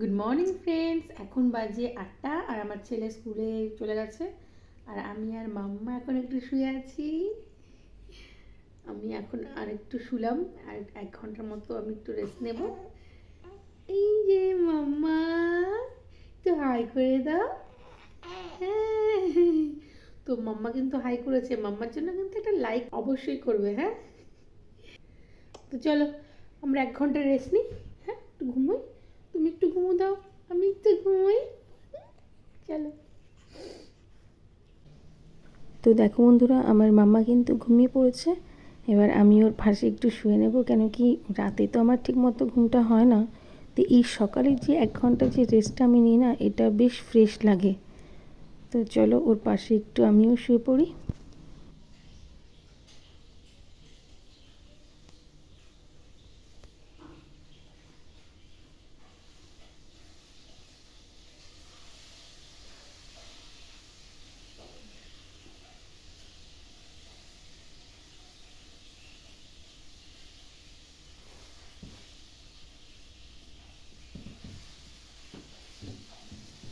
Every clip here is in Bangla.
গুড মর্নিং ফ্রেন্ডস এখন বাজে আটটা আর আমার ছেলে স্কুলে চলে গেছে। আর আমি আর মাম্মা এখন একটু শুয়ে আছি। আমি এখন আর একটু শুলাম, আর এক ঘণ্টার মতো আমি একটু রেস্ট নেব। এই যে মাম্মা, একটু হাই করে দাও। হ্যাঁ। তো মাম্মা কিন্তু হাই করেছে। মাম্মার জন্য কিন্তু একটা লাইক অবশ্যই করবে হ্যাঁ? তো চলো, আমরা এক ঘণ্টা রেস্ট নিই হ্যাঁ? একটু ঘুমোই। তুমি একটু ঘুমো দাও, আমি একটু ঘুমোই। চলো। তো দেখো বন্ধুরা, আমার মাম্মা কিন্তু ঘুমিয়ে পড়েছে। এবার আমি ওর পাশে একটু শুয়ে নেব, কেন কি রাতে তো আমার ঠিক মতো ঘুমটা হয় না। তো এই সকালে যে এক ঘণ্টা যে রেস্টটা আমি নিই না, এটা বেশ ফ্রেশ লাগে। তো চলো ওর পাশে একটু আমিও শুয়ে পড়ি।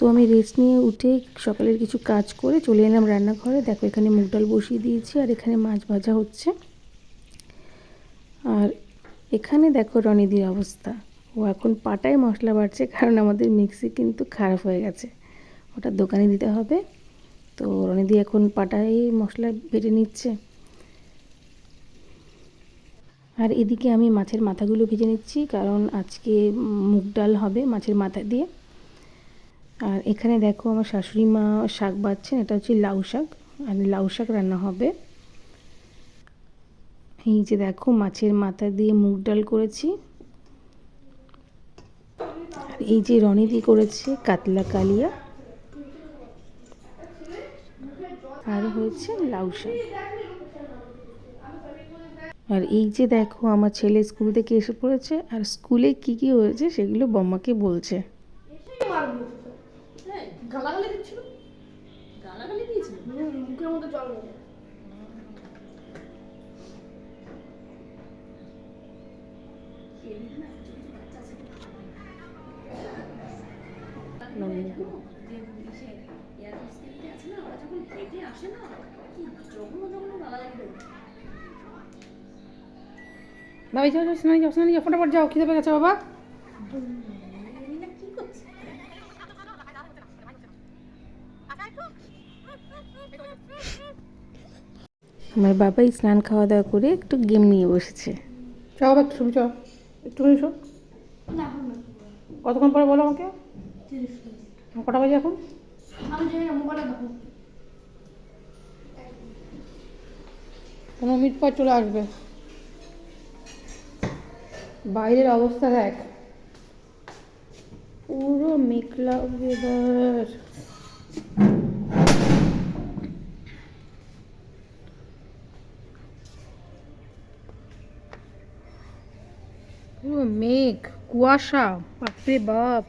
তো আমি রেস্ট নিয়ে উঠে সকালের কিছু কাজ করে চলে এলাম রান্নাঘরে। দেখো, এখানে মুগ ডাল বসিয়ে দিয়েছি আর এখানে মাছ ভাজা হচ্ছে। আর এখানে দেখো রনিদির অবস্থা। ও এখন পাটায় মশলা বাড়ছে কারণ আমাদের মিক্সি কিন্তু খারাপ হয়ে গেছে। ওটা দোকানে দিতে হবে। তো রনিদি এখন পাটায় মশলা বেটে নিচ্ছে। আর এদিকে আমি মাছের মাথাগুলো ভেজে নিচ্ছি কারণ আজকে মুগ ডাল হবে মাছের মাথা দিয়ে। আর এখানে দেখো আমার শাশুড়ি মা শাক বাচ্ছেন, এটা হচ্ছে লাউ শাক, আর লাউ শাক রান্না হবে। এই যে দেখো মাছের মাথা দিয়ে মুগ ডাল করেছি। আর এই যে রনিদি করেছে কাতলা কালিয়া। আর হয়েছে লাউ শাক। আর এই যে দেখো আমার ছেলে স্কুল থেকে এসে পড়েছে, আর স্কুলে কি কি হয়েছে সেগুলো বম্মাকে বলছে। গালাগালি দিচ্ছিল? গালাগালি দিয়েছিল? মুখের মধ্যে জল নেই বাবা যাও যাও স্নান যাও যাও ফটাফট যাও খিদে পেয়ে গেছে বাবা। আমার বাবাই স্নান খাওয়া দাওয়া করে একটু গেম নিয়ে বসেছে। চ একটু শুনি চ এখন না কতক্ষণ পরে বলো আমাকে? কটা বাজে এখন? পনেরো মিনিট পর চলে আসবে। বাইরের অবস্থা দেখ। পুরো মেঘলা পুরো মেঘ কুয়াশা, বাপরে বাপ।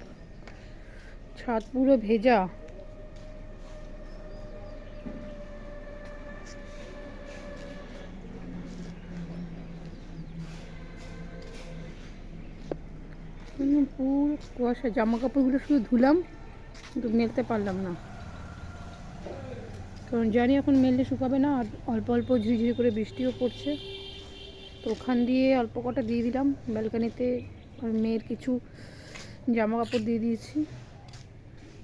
ছাদ পুরো ভেজা পুরো, কুয়াশা জামা কাপড়গুলো শুধু ধুলাম, কিন্তু মেলতে পারলাম না। কারণ জানি এখন মেললে শুকাবে না, আর অল্প অল্প ঝিরিঝিরি করে বৃষ্টিও পড়ছে। তো ওখান দিয়ে অল্প কটা দিয়ে দিলাম, ব্যালকানিতে আর মেয়ের কিছু জামা কাপড় দিয়ে দিয়েছি।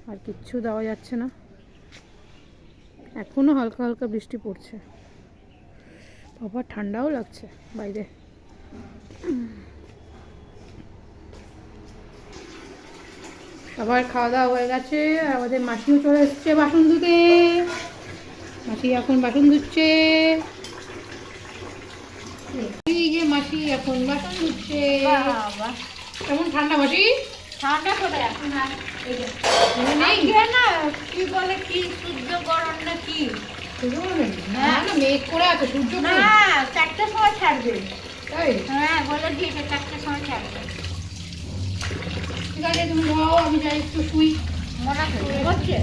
আর কিচ্ছু দেওয়া যাচ্ছে না। এখনও হালকা হালকা বৃষ্টি পড়ছে। বাবা, ঠান্ডাও লাগছে বাইরে। সবার খাওয়া দাওয়া হয়ে গেছে। আর আমাদের মাসিও চলে এসছে বাসন ধুতে। মাসি এখন বাসন ধুচ্ছে। মাসি এখন বাসন ধুচ্ছে কেমন ঠান্ডা মাসি? ঠান্ডা করে এখন আর না কি বলে কি সূর্য গরম না কি? না না মেঘ করে আছে সূর্য না? চারটার সময় ছাড়বে। তাই? হ্যাঁ বলে দিয়েছে চারটার সময় ছাড়বে। ঠিক আছে তুমি ঘুমাও আমি যাই একটু শুই। মনে করছে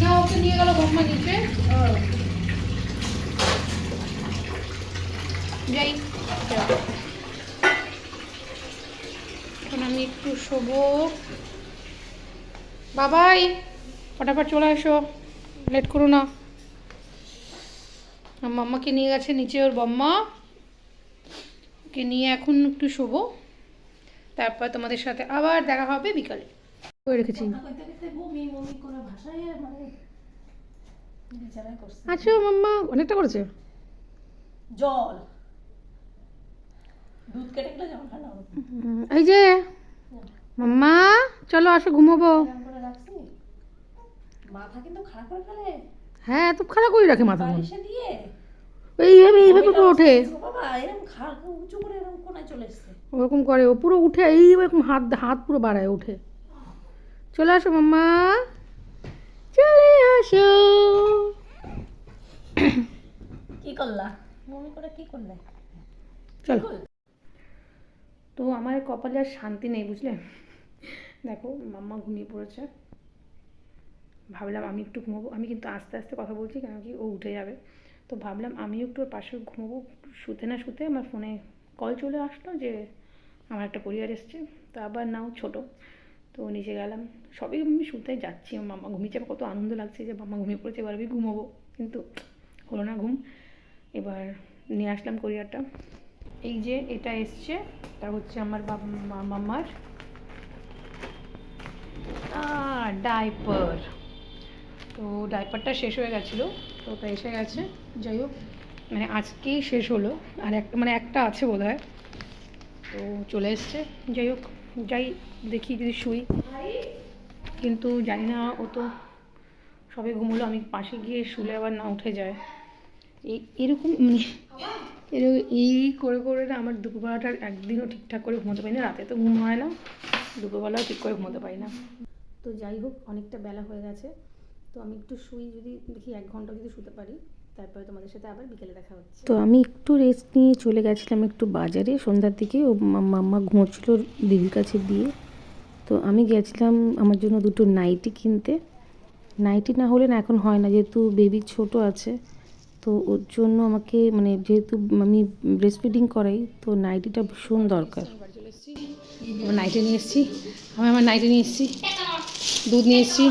না ওকে নিয়ে গেল বকমা দিতে। যাই। এখন আমি একটু শোবো। বাবাই ফটাফট চলে এসো। লেট করো না। আমার মাম্মাকে নিয়ে গেছে নিচে ওর বম্মা। ওকে নিয়ে এখন একটু শোবো। তারপর তোমাদের সাথে আবার দেখা হবে বিকালে। করে রেখেছি। আচ্ছা মাম্মা অনেকটা করেছে। জল। দুধ কেটে গেলে জল খাওয়া হবে এই যে। মাম্মা চলো আসো ঘুমাবো। এরকম করে রাখছি মাথা কিন্তু খারাপ করে ফেলে। হ্যাঁ এত খারাপ করে রাখে মাথা দিয়ে এইভাবে এইভাবে করে ওঠে। ও বাবা এরকম খাড় উঁচু করে এরকম কোনায় চলে এসছে। ওরকম করে ও পুরো উঠে এইরকম হাত হাত পুরো বাড়ায় উঠে চলে আসো মাম্মা। চলে আসো। কি করলা? মমি করে কি করলে? চলো। তো আমার কপালে আর শান্তি নেই, বুঝলে? দেখো, মাম্মা ঘুমিয়ে পড়েছে। ভাবলাম আমি একটু ঘুমাবো। আমি কিন্তু আস্তে আস্তে কথা বলছি কেন কি ও উঠে যাবে। তো ভাবলাম আমিও একটু পাশে ঘুমাবো। শুতে না শুতে আমার ফোনে কল চলে আসলো যে আমার একটা পরিবার এসছে। তো আবার নাও ছোট। তো নিচে গেলাম। সবই আমি শুতে যাচ্ছি। আমার মাম্মা ঘুমিয়েছে। আমার কত আনন্দ লাগছে যে মাম্মা ঘুমিয়ে পড়েছে, এবার আমি ঘুমাবো। কিন্তু হলো না ঘুম। এবার নিয়ে আসলাম কোরিয়ারটা এই যে এটা এসছে, এটা হচ্ছে আমার বাবা, মা- মাম্মার ডাইপার। তো ডাইপারটা শেষ হয়ে গেছিল, তো ওটা এসে গেছে। যাই হোক মানে আজকেই শেষ হলো। আর একটা মানে একটা আছে বোধ হয় তো চলে এসছে। যাই হোক, যাই দেখি যদি শুই। কিন্তু জানি না, ও তো সবে ঘুমোলো, আমি পাশে গিয়ে শুলে আবার না উঠে যায়। এই এরকম মানে এরকম এই করে করে না আমার দুপুরবেলাটা একদিনও ঠিকঠাক করে ঘুমোতে পারি না রাতে তো ঘুম হয় না দুপুরবেলাও ঠিক করে ঘুমোতে পারি না। তো যাই হোক অনেকটা বেলা হয়ে গেছে। তো আমি একটু শুই যদি দেখি এক ঘণ্টা যদি শুতে পারি তারপরে তোমাদের সাথে আবার বিকেলে দেখা হচ্ছে। তো আমি একটু রেস্ট নিয়ে চলে গেছিলাম একটু বাজারে সন্ধ্যার দিকে ও মাম্মা ঘুমোচ্ছিল দিদির কাছে দিয়ে। তো আমি গেছিলাম আমার জন্য দুটো নাইটি কিনতে। নাইটি না হলে না এখন হয় না যেহেতু বেবি ছোট আছে তো ওর জন্য আমাকে মানে যেহেতু আমি ব্রেস্ট ফিডিং করাই, তো নাইটিটা ভীষণ দরকার। আমার নাইটে নিয়ে এসেছি। আমি আমার নাইটে নিয়ে এসেছি। দুধ নিয়ে এসেছি।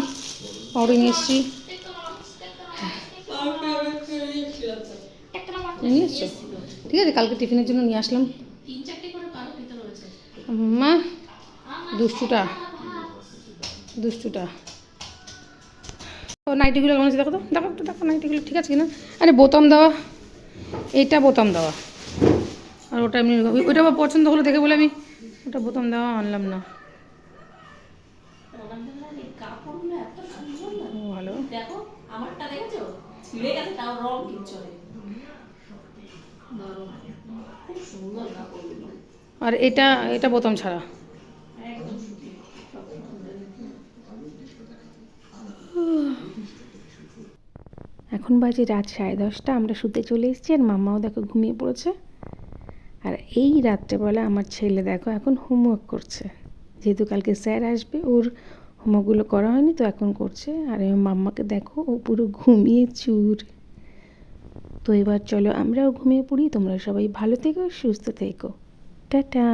পাউডার নিয়ে এসেছি। নিয়ে এসছো? ঠিক আছে, কালকে টিফিনের জন্য নিয়ে আসলাম। মা, দুষ্টুটা। দুষ্টুটা। নাইটিগুলো কেমন আছে দেখো তো, দেখো একটু, দেখো নাইটিগুলো ঠিক আছে কিনা? আরে বোতাম দেওয়া, এটা বোতাম দেওয়া। আর ওটা এমনি ওই- ওইটা আমার পছন্দ হলো দেখে বলে আমি, ওটা বোতাম দেওয়া আনলাম না। আর এটা এটা বোতাম ছাড়া। এখন বাজে রাত সাড়ে দশটা, আমরা শুতে চলে এসেছি আর মাম্মাও দেখো ঘুমিয়ে পড়েছে। আর এই রাত্রেবেলা আমার ছেলে দেখো এখন হোমওয়ার্ক করছে। যেহেতু কালকে স্যার আসবে, ওর হোমওয়ার্কগুলো করা হয়নি তো এখন করছে। আর মাম্মাকে দেখো ও পুরো ঘুমিয়ে চুর। তো এবার চলো আমরাও ঘুমিয়ে পড়ি, তোমরা সবাই ভালো থেকো, সুস্থ থেকো। টাটা!